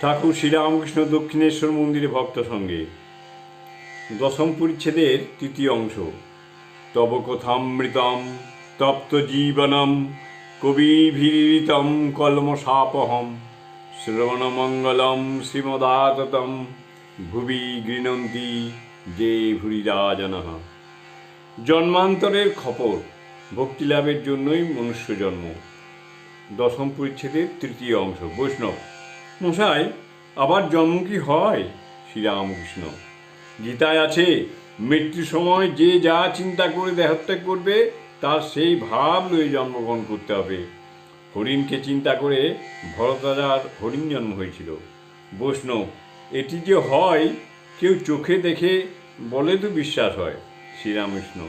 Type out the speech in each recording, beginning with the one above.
ঠাকুর শ্রীরামকৃষ্ণ দক্ষিণেশ্বর মন্দিরে ভক্ত সঙ্গে। দশম পরিচ্ছেদের তৃতীয় অংশ। তব কথামৃতম তপ্ত জীবনম, কবিভীরিতম কলমশাপহম, শ্রবণমঙ্গলম শ্রীমদাততম, ভুবি গৃণন্তি যে ভুরিরাজনঃ জন্মান্তরের খপর ভক্তিলাভের জন্যই মনুষ্য জন্ম। দশম পরিচ্ছেদের তৃতীয় অংশ, বৈষ্ণব। মশাই, আবার জন্ম কি হয়? শ্রীরামকৃষ্ণ। গীতায় আছে, মৃত্যুর সময় যে যা চিন্তা করে দেহত্যাগ করবে, তার সেই ভাব লয়ে জন্মগ্রহণ করতে হবে। হরিণকে চিন্তা করে ভরতরাজার হরিণ জন্ম হয়েছিল। বৈষ্ণব, এটি যে হয়, কেউ চোখে দেখে বলে তো বিশ্বাস হয়। শ্রীরামকৃষ্ণ,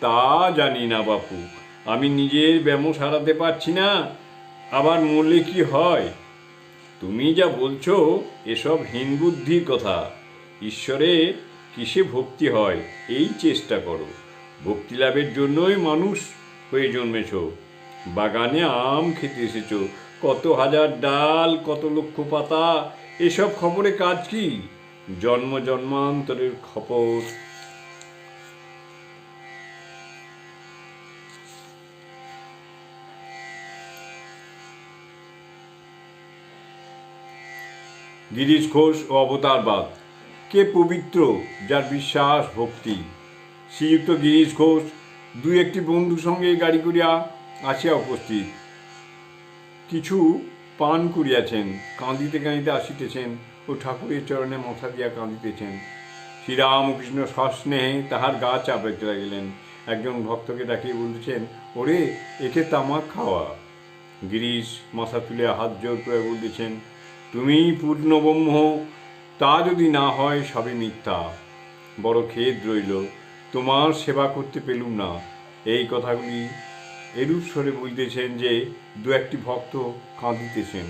তা জানি না বাপু, আমি নিজের ব্যায়াম সারাতে পারছি না, আবার মরলে কি হয়? তুমি যা বলছো, এসব হীন বুদ্ধির কথা। ঈশ্বরে কিসে ভক্তি হয়, এই চেষ্টা করো। ভক্তি লাভের জন্যই মানুষ হয়ে জন্মেছ। বাগানে আম খেতে এসেছ, কত হাজার ডাল, কত লক্ষ পাতা, এসব খবরে কাজ কি? জন্ম জন্মান্তরের খবর গিরিশ ঘোষ ও অবতারবাদ কে পবিত্র যার বিশ্বাস ভক্তি? শ্রীযুক্ত গিরিশ ঘোষ দুই একটি বন্ধুর সঙ্গে গাড়ি করিয়া আসিয়া উপস্থিত। কিছু পান করিয়াছেন, কাঁদিতে কাঁদিতে আসিতেছেন ও ঠাকুরের চরণে মাথা দিয়া কাঁদিতেছেন। শ্রীরামকৃষ্ণ সস্নেহে তাহার গা চাপাইতে লাগিলেন। একজন ভক্তকে ডাকিয়ে বলতেছেন, ওরে একে তামাক খাওয়া? গিরিশ মাথা তুলে হাত জোর করে বলতেছেন তুমি পূর্ণব্রহ্ম তা যদি না হয় সবই মিথ্যা। বড় খেদ রইল, তোমার সেবা করতে পেলুম না। এই কথাগুলি এরূপ স্বরে বলতেছেন যে, দু একটি ভক্ত কাঁদিতেছেন।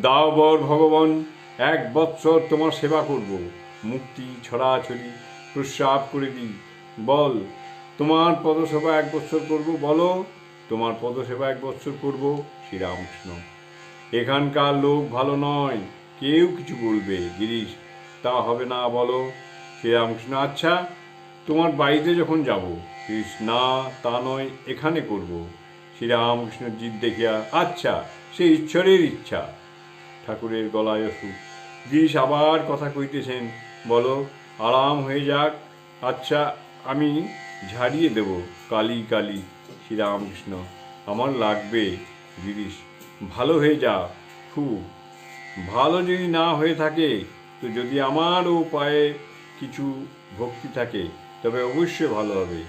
দাও বর ভগবান, এক বৎসর তোমার সেবা করব। মুক্তি, ছড়াছড়ি, প্রস্রাব করে দিই। বল, তোমার পদসেবা এক বৎসর করব? বলো, তোমার পদসেবা এক বৎসর করব? শ্রীরামকৃষ্ণ। এখানকার লোক ভালো নয়। কেউ কিছু বলবে, গিরিশ। তা হবে না, বলো। শ্রীরামকৃষ্ণ আচ্ছা তোমার বাড়িতে যখন যাব? গিরিশ, না, তা নয়, এখানে করব। শ্রীরামকৃষ্ণ জিদ দেখিয়া আচ্ছা সে ঈশ্বরের ইচ্ছা। ঠাকুরের গলায় ওষুধ গিরিশ আবার কথা কইতেছেন, বলো, আরাম হয়ে যাক। আচ্ছা আমি ঝাড়িয়ে দেব, কালি কালি। শ্রীরামকৃষ্ণ, আমার লাগবে, গিরিশ। ভালো হয়ে যা, খুব। ভালো যদি না হয়ে থাকে, তো যদি আমারও পায়ে কিছু ভক্তি থাকে, তবে অবশ্যই ভালো হবে।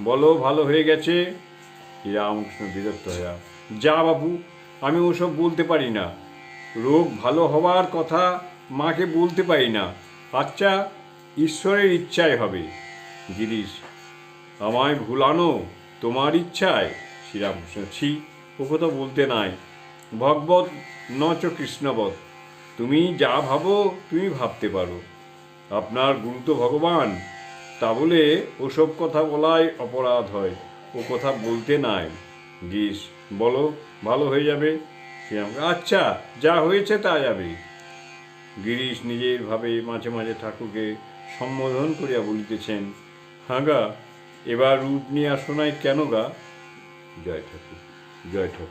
বলো, ভালো হয়ে গেছে? রামকৃষ্ণ বিরক্ত হইয়া, যা বাবু, আমি ওসব বলতে পারি না। রোগ ভালো হওয়ার কথা মাকে বলতে পারি না। আচ্ছা ঈশ্বরের ইচ্ছায় হবে। গিরিশ, আমায় ভুলানো তোমার ইচ্ছায়? শ্রীরামকৃষ্ণ, ছি, ও কথা বলতে নাই। ভগবত নচ কৃষ্ণবৎ। তুমি যা ভাবো, তুমি ভাবতে পারো। আপনার গুরু তো ভগবান, তা বলে ওসব কথা বলাই অপরাধ হয়, ও কথা বলতে নাই। গিস, বলো, ভালো হয়ে যাবে? আচ্ছা যা হয়েছে তা যাবে। গিরিশ নিজের ভাবে মাঝে মাঝে ঠাকুরকে সম্বোধন করিয়া বলিতেছেন হাঁ গা, এবার রূপ নিয়ে আসো নাই কেন গা? জয় ঠাকুর জয় ঠাকুর।